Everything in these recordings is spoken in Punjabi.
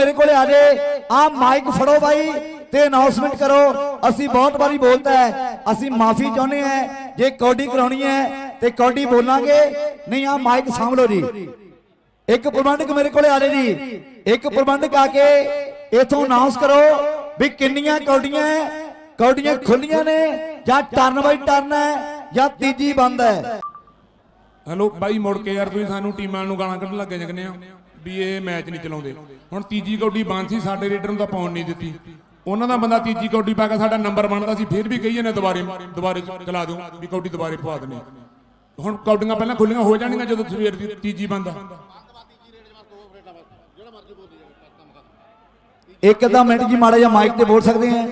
ਮੇਰੇ ਕੋਲੇ ਆ ਜੇ ਆ ਮਾਈਕ ਫੜੋ ਬਾਈ ਤੇ ਅਨਾਉਂਸਮੈਂਟ ਕਰੋ। ਅਸੀਂ ਬਹੁਤ ਵਾਰੀ ਬੋਲਤਾ ਹੈ। ਅਸੀਂ ਮਾਫੀ ਚਾਹੁੰਦੇ ਹਾਂ। ਜੇ ਕੌਡੀ ਕਰਾਉਣੀ ਹੈ ਤੇ ਕੌਡੀ ਬੋਲਾਂਗੇ। ਨਹੀਂ ਆ ਮਾਈਕ ਸਾਂਭ ਲਓ ਜੀ। ਇੱਕ ਪ੍ਰਬੰਧਕ ਮੇਰੇ ਕੋਲੇ ਆ ਰਹੇ ਜੀ। ਇੱਕ ਪ੍ਰਬੰਧਕ ਆ ਕੇ ਇਥੋਂ ਅਨਾਉਂਸ ਕਰੋ ਵੀ ਕਿੰਨੀਆਂ ਕੌਡੀਆਂ ਕੌਡੀਆਂ ਖੁੱਲੀਆਂ ਨੇ ਜਾਂ ਟਰਨ ਬਾਈ ਟਰਨ ਹੈ ਜਾਂ ਤੀਜੀ ਬੰਦ ਹੈ। ਹਲੋ, ਬਾਈ ਮੁੜ ਕੇ ਯਾਰ ਤੁਸੀਂ ਸਾਨੂੰ ਟੀਮਾਂ ਨੂੰ ਗਾਲਾਂ ਕੱਢਣ ਲੱਗੇ ਜਗਨੇ ਆ ਵੀ ਇਹ ਮੈਚ ਨਹੀਂ ਚਲਾਉਂਦੇ। ਹੁਣ ਤੀਜੀ ਕੌਡੀ ਬੰਦ ਸੀ, ਸਾਡੇ ਰੇਡਰ ਨੂੰ ਤਾਂ ਪਾਉਣ ਨਹੀਂ ਦਿੱਤੀ। ਉਹਨਾਂ ਦਾ ਬੰਦਾ ਤੀਜੀ ਕੌਡੀ ਪਾ ਕੇ ਸਾਡਾ ਨੰਬਰ ਬਣਦਾ ਸੀ, ਫਿਰ ਵੀ ਕਹੀ ਜਾਂਦੇ ਦੁਬਾਰੇ ਦੁਬਾਰੇ ਚਲਾ ਦਿਓ, ਵੀ ਕੌਡੀ ਦੁਬਾਰੇ ਪਵਾ ਦਨੇ ਹੁਣ ਕੌਡੀਆਂ ਪਹਿਲਾਂ ਖੁੱਲੀਆਂ ਹੋ ਜਾਣਗੀਆਂ ਜਦੋਂ ਸਵੇਰ ਦੀ ਤੀਜੀ ਬੰਦ ਇੱਕ ਅੱਧਾ ਮਿੰਟ ਜੀ, ਮਾੜਾ ਜਿਹਾ ਮਾਈਕ ਤੇ ਬੋਲ ਸਕਦੇ ਆ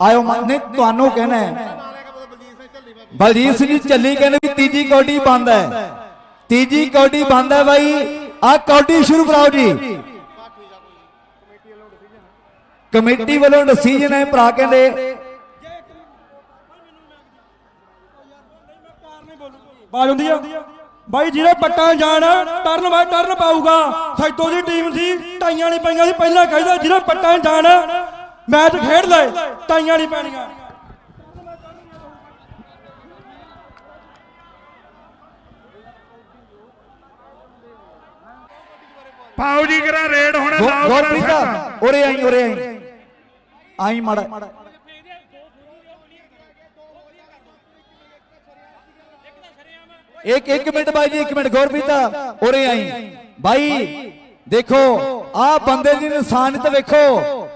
ਆਇਓ ਨਹੀਂ, ਤੁਹਾਨੂੰ ਕਹਿਣਾ ਹੈ। ਬਲਜੀਤ ਸਿੰਘ ਜੀ ਚੱਲੀ ਕਹਿੰਦੇ ਵੀ ਤੀਜੀ ਕੌਡੀ ਬੰਦ ਹੈ। ਤੀਜੀ ਕੌਡੀ ਬੰਦ ਹੈ ਬਾਈ। ਆ ਕੌਡੀ ਸ਼ੁਰੂ ਕਰਾਓ ਜੀ। ਕਮੇਟੀ ਵੱਲੋਂ ਡਿਸੀਜਨ ਹੈ ਭਰਾ ਕਹਿੰਦੇ। ਬਾਜ ਹੁੰਦੀ ਆ? ਬਾਈ ਜਿਹੜੇ ਪੱਟਾਂ ਜਾਣ, ਟਰਨ ਬਾਈ ਟਰਨ ਪਾਊਗਾ। ਸੈਤੋ ਦੀ ਟੀਮ ਸੀ, ਟਾਈਆਂ ਨਹੀਂ ਪਈਆਂ ਸੀ, ਪਹਿਲਾਂ ਕਹਿੰਦਾ ਜਿਹੜਾ ਪੱਟਾਂ ਜਾਣ, ਮੈਚ ਖੇਡ ਲੈ, ਟਾਈਆਂ ਨਹੀਂ ਪੈਣੀਆਂ। ਪਾਉ ਜੀ ਕਰਾ ਰੇਡ ਹੁਣ ਲਾਓ ਕਰਾ ਗੁਰਪ੍ਰੀਤ ਉਰੇ ਆਈ ਉਰੇ ਆਈ। ਆਈ ਮਾੜਾ। ਇੱਕ ਇੱਕ ਮਿੰਟ ਬਾਈ ਜੀ ਇੱਕ ਮਿੰਟ ਗੁਰਪ੍ਰੀਤ ਉਰੇ ਆਈ। ਬਾਈ ਦੇਖੋ ਆਹ ਬੰਦੇ ਦੀ ਇਨਸਾਨੀਅਤ ਵੇਖੋ।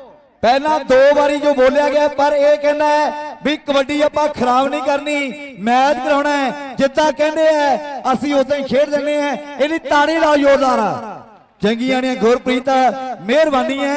ਪਹਿਲਾਂ ਦੋ ਵਾਰੀ ਜੋ ਬੋਲਿਆ ਗਿਆ ਪਰ ਇਹ ਕਹਿੰਦਾ ਹੈ ਵੀ ਕਬੱਡੀ ਆਪਾਂ ਖਰਾਬ ਨਹੀਂ ਕਰਨੀ ਮੈਚ ਕਰਾਉਣਾ ਹੈ। ਜਿੱਦਾਂ ਕਹਿੰਦੇ ਆ ਅਸੀਂ ਉਦਾਂ ਹੀ ਖੇਡ ਦਿੰਦੇ ਆ ਇਹਦੀ ਤਾੜੀ ਲਾਓ ਜ਼ੋਰਦਾਰ। ਜੰਗੀਆਂ ਨੇ ਗੁਰਪ੍ਰੀਤ ਮਿਹਰਬਾਨੀ ਹੈ।